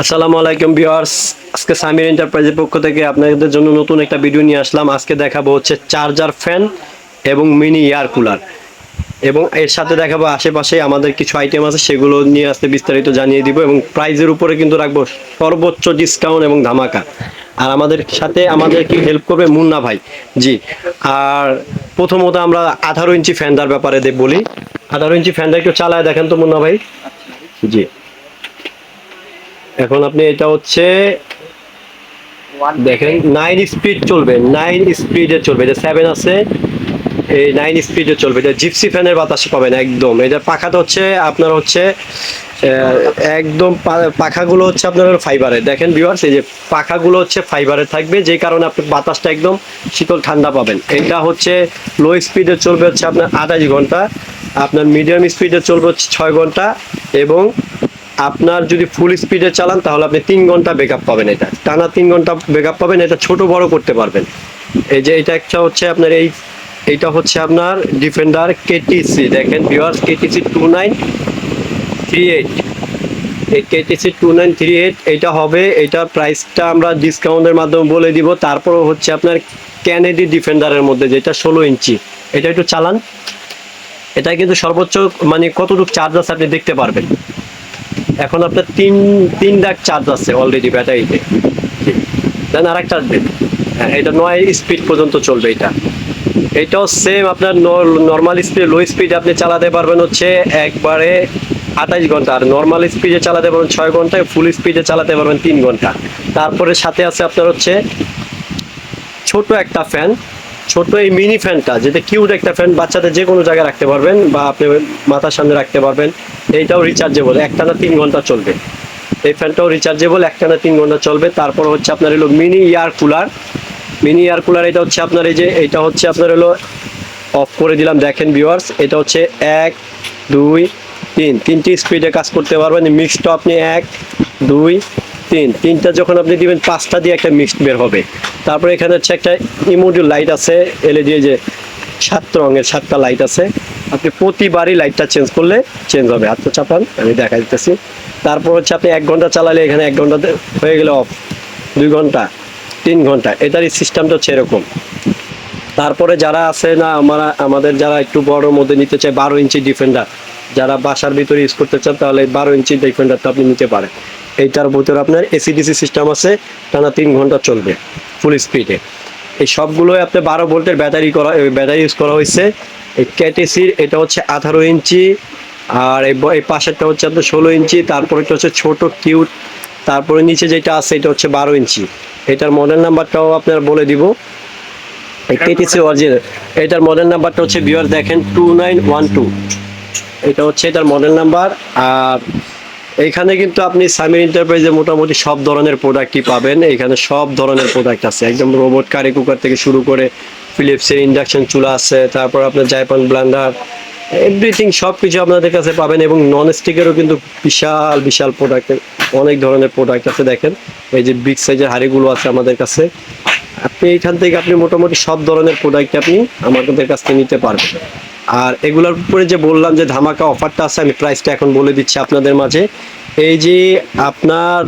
আসসালামু আলাইকুম ভিউয়ার্স। আজকে সামির এন্টারপ্রাইজের পক্ষ থেকে আপনাদের জন্য নতুন একটা ভিডিও নিয়ে আসলাম। আজকে দেখাবো হচ্ছে চার্জার ফ্যান এবং মিনি এয়ার কুলার। এবং এর সাথে দেখাবো আশেপাশে আমাদের কিছু আইটেম আছে, সেগুলো নিয়ে আসতে বিস্তারিত জানিয়ে দিব এবং প্রাইজের উপরে কিন্তু রাখব সর্বোচ্চ ডিসকাউন্ট এবং ধামাকা। আর আমাদের সাথে আমাদেরকে হেল্প করবে মুন্না ভাই। জি, আর প্রথমত আমরা আঠারো ইঞ্চি ফ্যানটার ব্যাপারে বলি। আঠারো ইঞ্চি ফ্যানটা একটু চালায় দেখেন তো মুন্না ভাই। জি। এখন আপনি এটা হচ্ছে দেখেন নাইন স্পিড চলবে নাইন স্পিডে চলবে এটা সেভেন আছে এই নাইন স্পিডে চলবে এটা জিপসি ফ্যানের বাতাস পাবেন একদম এটা পাখাটা হচ্ছে আপনার হচ্ছে একদম পাখাগুলো হচ্ছে আপনার ফাইবারের দেখেন ভিউয়ার্স এই যে পাখাগুলো হচ্ছে ফাইবারের থাকবে যে কারণে আপনি বাতাসটা একদম শীতল ঠান্ডা পাবেন। এটা হচ্ছে লো স্পিডে চলবে হচ্ছে আপনার আঠাশ ঘণ্টা আপনার মিডিয়াম স্পিডে চলবে হচ্ছে ছয় ঘণ্টা এবং আপনার যদি ফুল স্পিডে চালান, তাহলে আপনি তিন ঘণ্টা ব্যাকআপ পাবেন এটা। টানা তিন ঘণ্টা ব্যাকআপ পাবেন, এটা ছোট বড় করতে পারবেন। এই যে এটা একটা হচ্ছে আপনার এই এইটা হচ্ছে আপনার ডিফেন্ডার কেটিসি দেখেন viewers KTC two nine three eight এই KTC two nine three eight এটা হবে এটার প্রাইসটা আমরা ডিসকাউন্টের মাধ্যমে বলে দিব। তারপর হচ্ছে আপনার ক্যানেডি ডিফেন্ডারের মধ্যে, যেটা ষোলো ইঞ্চি। এটা একটু চালান। এটা কিন্তু সর্বোচ্চ মানে কতটুকু চার্জ আছে আপনি দেখতে পারবেন। এখন আপনার তিন তিন ডাক চার্জ আছে অলরেডি ব্যাটারিতে দেন আর একটা হ্যাঁ এটা নয় স্পিড পর্যন্ত চলবে এটা। এটাও সেম আপনার নর্মাল স্পিড লো স্পিড আপনি চালাতে পারবেন হচ্ছে একবারে আঠাইশ ঘণ্টা। আর নর্মাল স্পিডে চালাতে পারবেন ছয় ঘন্টায় ফুল স্পিডে চালাতে পারবেন তিন ঘণ্টা। তারপরে সাথে আছে আপনার হচ্ছে ছোট একটা ফ্যান ছোট এই মিনি ফ্যানটা যেটা কিউট একটা ফ্যান বাচ্চাদের যে কোনো জায়গায় রাখতে পারবেন বা আপনি মাথার সামনে রাখতে পারবেন, এইটাও রিচার্জেবল একটানা তিন ঘণ্টা চলবে। এই ফ্যানটাও রিচার্জেবল একটানা তিন ঘণ্টা চলবে। তারপর হচ্ছে আপনার হলো mini air cooler mini air cooler এটা হচ্ছে আপনার এই যে, এটা হচ্ছে আপনার হলো অফ করে দিলাম, দেখেন ভিউয়ার্স এটা হচ্ছে এক, দুই, তিন। তিনটি স্পিডে কাজ করতে পারবেন। মিক্সটা আপনি এক, দুই তিন, তিনটা যখন আপনি দিবেন, পাঁচটা দিয়ে একটা মিক্সড বের হবে। তারপরে এখানে হচ্ছে একটা ইমোডিউল লাইট আছে এলইডি যে সাত রঙের সাতটা লাইট আছে। আপনি প্রতিবারই লাইটটা চেঞ্জ করলে চেঞ্জ হবে। হাতটা চাপান, আমি দেখা দিতেছি। তারপর হচ্ছে আপনি এক ঘণ্টা চালালে এখানে এক ঘন্টাতে হয়ে গেলে অফ দুই ঘণ্টা, তিন ঘণ্টা, এটারই সিস্টেমটা হচ্ছে এরকম। তারপরে যারা আছে না, আমরা, আমাদের যারা একটু বড় মধ্যে নিতে চায়, বারো ইঞ্চি ডিফেন্ডার যারা বাসার ভিতরে ইউজ করতে চান, তাহলে বারো ইঞ্চি ডিফেন্ডারটা আপনি নিতে পারেন। এইটার ভিতরে আপনার এসিডিসি সিস্টেম আছে, টানা তিন ঘণ্টা চলবে ফুল স্পিডে এই সবগুলোই আপনি বারো ভোল্টের ব্যাটারি করা ব্যাটারি ইউজ করা হয়েছে। এই ক্যাটেসির এটা হচ্ছে আঠারো ইঞ্চি, আর এই পাশেরটা হচ্ছে আপনার ষোলো ইঞ্চি, তারপর এটা হচ্ছে ছোট কিউট তারপরে নিচে যেটা আছে এটা হচ্ছে বারো ইঞ্চি। এটার মডেল নাম্বারটাও আপনার বলে দিব। কেটিসি অরিজিনাল এটার মডেল নাম্বারটা হচ্ছে ভিউয়ার দেখেন টু নাইন ওয়ান টু এটা হচ্ছে এটার মডেল নাম্বার আর এইখানে কিন্তু আপনি সামির এন্টারপ্রাইজে মোটামুটি সব ধরনের প্রোডাক্টই পাবেন। এখানে সব ধরনের প্রোডাক্ট আছে। একদম রোবট কারি কুকার থেকে শুরু করে ফিলিপসের ইন্ডাকশন চুলা আছে, তারপর আপনার জাইপান ব্লান্ডার এভরিথিং সব কিছু আপনাদের কাছে পাবেন এবং নন স্টিকেরও কিন্তু বিশাল বিশাল প্রোডাক্টের অনেক ধরনের প্রোডাক্ট আছে দেখেন। এই যে বিগ সাইজের হাড়িগুলো আছে আমাদের কাছে। আপনি এইখান থেকে আপনি মোটামুটি সব ধরনের প্রোডাক্ট আপনি আমাদের কাছ থেকে নিতে পারবেন। আর এগুলোর উপরে যে বললাম যে ধামাকা অফারটা আছে, আমি প্রাইসটা এখন বলে দিচ্ছি আপনাদের মাঝে। এই যে আপনার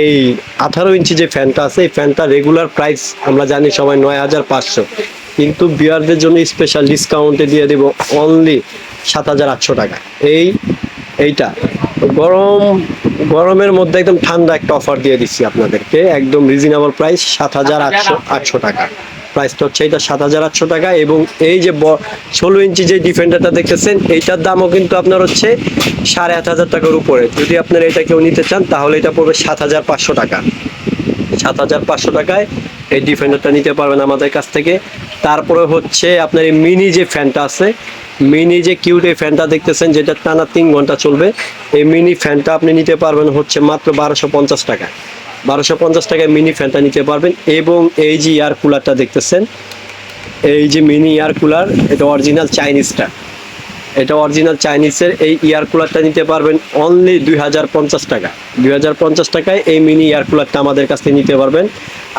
এই আঠারো ইঞ্চি যে ফ্যানটা আছে, এই ফ্যানটা রেগুলার প্রাইস আমরা জানি সবাই নয় হাজার পাঁচশো। কিন্তু বিয়ারদের জন্য স্পেশাল ডিসকাউন্টে দিয়ে দেবো অনলি সাত হাজার আটশো টাকা। এই, এইটা। গরম, গরমের মধ্যে একদম ঠান্ডা একটা অফার দিয়ে দিচ্ছি আপনাদেরকে। একদম রিজনেবল প্রাইস সাত হাজার আটশো আটশো টাকা। প্রাইসটা হচ্ছে এটা সাত হাজার আটশো টাকা এবং এই যে ষোলো ইঞ্চি যে ডিফেন্ডারটা দেখতেছেন এইটার দামও কিন্তু আপনার হচ্ছে সাড়ে আট হাজার টাকার উপরে। যদি আপনার এটা কেউ নিতে চান, তাহলে এটা পড়বে সাত হাজার পাঁচশো টাকা। সাত হাজার পাঁচশো টাকায় এই ডিফেন্ডারটা নিতে পারবেন আমাদের কাছ থেকে। তারপরে হচ্ছে আপনার এই মিনি যে ফ্যানটা আছে, মিনি যে কিউট এই ফ্যানটা দেখতেছেন, যেটা টানা তিন ঘণ্টা চলবে, এই মিনি ফ্যানটা আপনি নিতে পারবেন হচ্ছে মাত্র বারোশো পঞ্চাশ টাকা বারোশো পঞ্চাশ টাকায় মিনি ফ্যানটা নিতে পারবেন এবং এই যে এয়ার কুলারটা দেখতেছেন, এই যে মিনি এয়ার কুলার এটা অরিজিনাল চাইনিজটা এটা অরিজিনাল চাইনিজের এই এয়ার কুলারটা নিতে পারবেন অনলি দুই হাজার পঞ্চাশ টাকা। দুই হাজার পঞ্চাশ টাকায় এই মিনি এয়ার কুলারটা আমাদের কাছ থেকে নিতে পারবেন।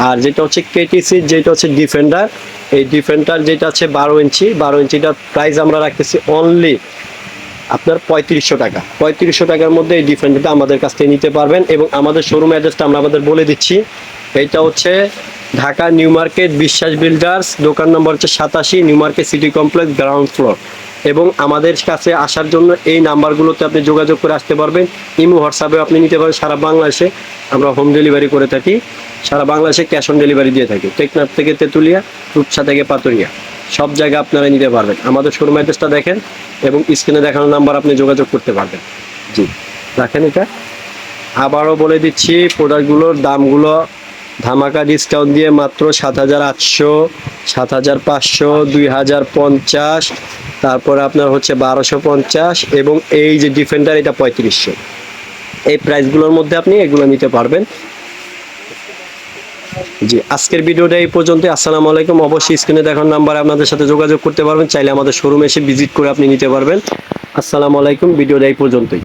আর যেটা হচ্ছে কেটিসির যেটা হচ্ছে ডিফেন্ডার এই ডিফেন্ডার যেটা আছে বারো ইঞ্চি, বারো ইঞ্চিটার প্রাইস আমরা রাখতেছি অনলি আপনার পঁয়ত্রিশশো টাকা। পঁয়ত্রিশশো টাকার মধ্যে এই ডিফেন্ডারটা আমাদের কাছ থেকে নিতে পারবেন এবং আমাদের শোরুম অ্যাড্রেসটা আমরা আমাদের বলে দিচ্ছি। এইটা হচ্ছে Dhaka new market Biswas builders, দোকান নম্বর হচ্ছে সাতাশি new market city complex ground floor এবং আমাদের কাছে আসার জন্য এই নাম্বারগুলোতে আপনি যোগাযোগ করে আসতে পারবেন। ইমো হোয়াটসঅ্যাপে আপনি নিতে পারবেন সারা বাংলাদেশে। আমরা হোম ডেলিভারি করে থাকি। সারা বাংলাদেশে ক্যাশ অন ডেলিভারি দিয়ে থাকি। টেকনাফ থেকে তেঁতুলিয়া, রূপসা থেকে পাতুরিয়া। সব জায়গায় আপনারা নিতে পারবেন। আমাদের শোরুম অ্যাড্রেসটা দেখেন এবং স্ক্রিনে দেখানো নাম্বার আপনি যোগাযোগ করতে পারবেন। জি। রাখেন এটা। আবারও বলে দিচ্ছি প্রোডাক্টগুলোর দামগুলো ধামাকা ডিসকাউন্ট দিয়ে মাত্র সাত হাজার আটশো সাত হাজার পাঁচশো দুই হাজার পঞ্চাশ তারপরে আপনার হচ্ছে বারোশো পঞ্চাশ এবং এই যে ডিফেন্ডার এটা পঁয়ত্রিশশো। এই প্রাইসগুলোর মধ্যে আপনি এগুলো নিতে পারবেন। জি, আজকের ভিডিওটা এই পর্যন্ত আসসালামু আলাইকুম। অবশ্যই স্ক্রিনে দেখার নাম্বার আপনাদের সাথে যোগাযোগ করতে পারবেন। চাইলে আমাদের শোরুমে এসে ভিজিট করে আপনি নিতে পারবেন। আসসালামু আলাইকুম। ভিডিওটা এই পর্যন্তই।